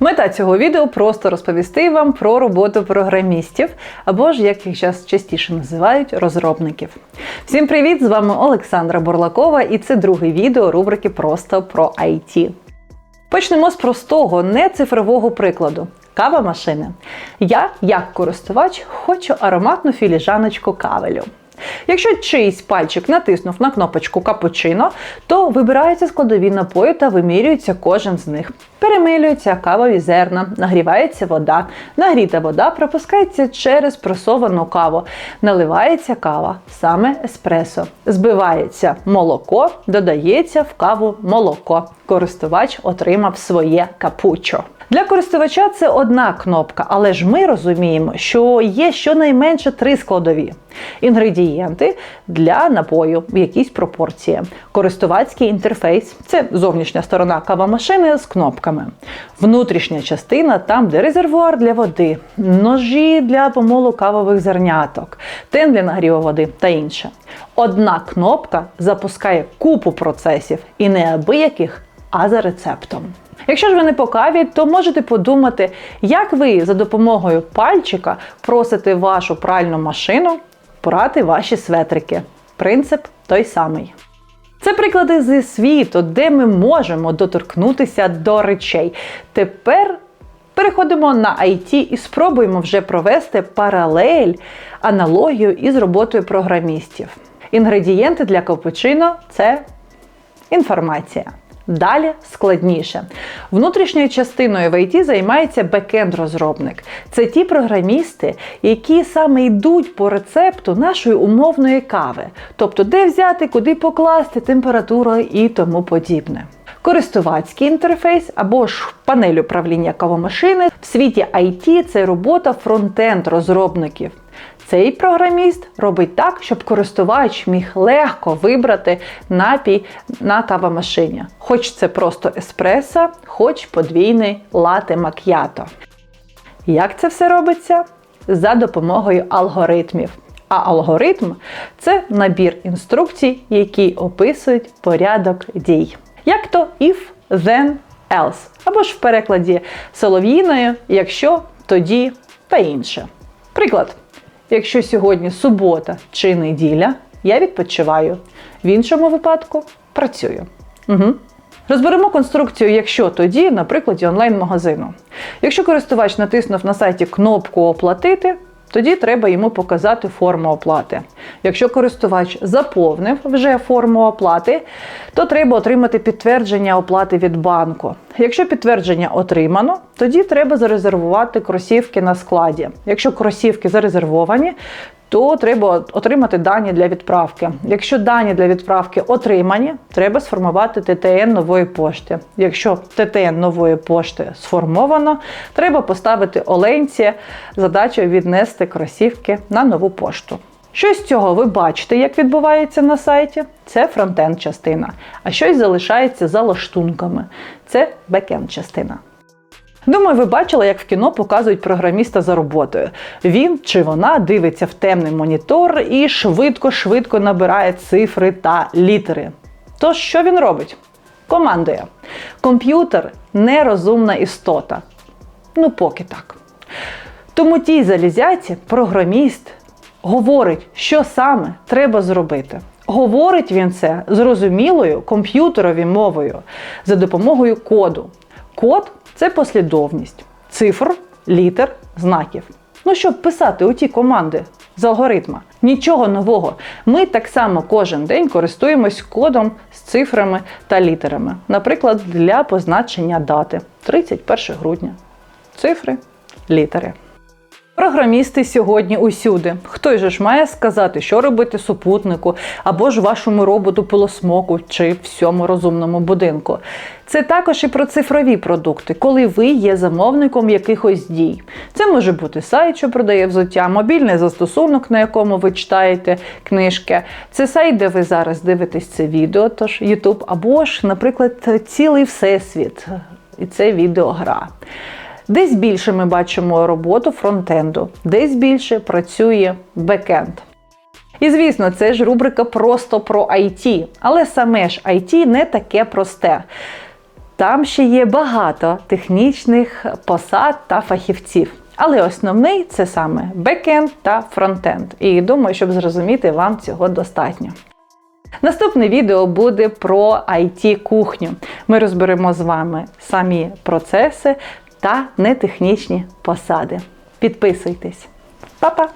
Мета цього відео просто розповісти вам про роботу програмістів, або ж, як їх час частіше називають, розробників. Всім привіт! З вами Олександра Борлакова, і це друге відео рубрики Просто про IT. Почнемо з простого, не цифрового прикладу. Кава машини. Я, як користувач, хочу ароматну філіжаночку кавелю. Якщо чийсь пальчик натиснув на кнопочку капучино, то вибираються складові напої та вимірюється кожен з них. Перемилюються кавові зерна, нагрівається вода, нагріта вода пропускається через пресовану каву, наливається кава, саме еспресо, збивається молоко, додається в каву молоко. Користувач отримав своє капучо. Для користувача це одна кнопка, але ж ми розуміємо, що є щонайменше три складові: інгредієнти для напою в якійсь пропорції, користувацький інтерфейс це зовнішня сторона кавомашини з кнопками, внутрішня частина там, де резервуар для води, ножі для помолу кавових зерняток, тен для нагріву води та інше. Одна кнопка запускає купу процесів і неабияких, а за рецептом. Якщо ж ви не по каві, то можете подумати, як ви за допомогою пальчика просите вашу пральну машину прати ваші светрики. Принцип той самий. Це приклади зі світу, де ми можемо доторкнутися до речей. Тепер переходимо на IT і спробуємо вже провести паралель, аналогію із роботою програмістів. Інгредієнти для капучино це інформація. Далі складніше. Внутрішньою частиною в IT займається бекенд-розробник. Це ті програмісти, які саме йдуть по рецепту нашої умовної кави, тобто де взяти, куди покласти, температуру і тому подібне. Користувацький інтерфейс або ж панель управління кавомашини в світі IT це робота фронтенд розробників. Цей програміст робить так, щоб користувач міг легко вибрати напій на кавомашині. Хоч це просто еспресо, хоч подвійний лате мак'ято. Як це все робиться? За допомогою алгоритмів. А алгоритм це набір інструкцій, які описують порядок дій. Як то if, then, else. Або ж в перекладі солов'їною, якщо, тоді та інше. Приклад. Якщо сьогодні субота чи неділя, я відпочиваю. В іншому випадку працюю. Угу. Розберемо конструкцію, якщо тоді, на прикладі онлайн-магазину. Якщо користувач натиснув на сайті кнопку Оплатити, тоді треба йому показати форму оплати. Якщо користувач заповнив вже форму оплати, то треба отримати підтвердження оплати від банку. Якщо підтвердження отримано, тоді треба зарезервувати кросівки на складі. Якщо кросівки зарезервовані, то треба отримати дані для відправки. Якщо дані для відправки отримані, треба сформувати ТТН нової пошти. Якщо ТТН нової пошти сформовано, треба поставити оленці задачу віднести кросівки на нову пошту. Щось з цього ви бачите, як відбувається на сайті. Це фронтенд частина. А щось залишається за лаштунками. Це бекенд частина. Думаю, ви бачили, як в кіно показують програміста за роботою. Він чи вона дивиться в темний монітор і швидко-швидко набирає цифри та літери. Тож, що він робить? Командує. Комп'ютер нерозумна істота. Ну, поки так. Тому тій залізяці програміст говорить, що саме треба зробити. Говорить він це зрозумілою комп'ютерові мовою за допомогою коду. Код це послідовність цифр, літер, знаків. Ну, щоб писати у ті команди з алгоритма. Нічого нового. Ми так само кожен день користуємось кодом з цифрами та літерами. Наприклад, для позначення дати 31 грудня. Цифри, літери. Програмісти сьогодні усюди. Хтось же ж має сказати, що робити супутнику, або ж вашому роботу пилосмоку чи всьому розумному будинку. Це також і про цифрові продукти, коли ви є замовником якихось дій. Це може бути сайт, що продає взуття, мобільний застосунок, на якому ви читаєте книжки. Це сайт, де ви зараз дивитесь це відео, тож YouTube, або ж, наприклад, цілий всесвіт. І це відеогра. Десь більше ми бачимо роботу фронтенду, десь більше працює бекенд. І звісно, це ж рубрика просто про IT, але саме ж IT не таке просте. Там ще є багато технічних посад та фахівців. Але основний це саме бекенд та фронтенд. І думаю, щоб зрозуміти, вам цього достатньо. Наступне відео буде про it кухню. Ми розберемо з вами самі процеси та нетехнічні посади. Підписуйтесь. Па-па!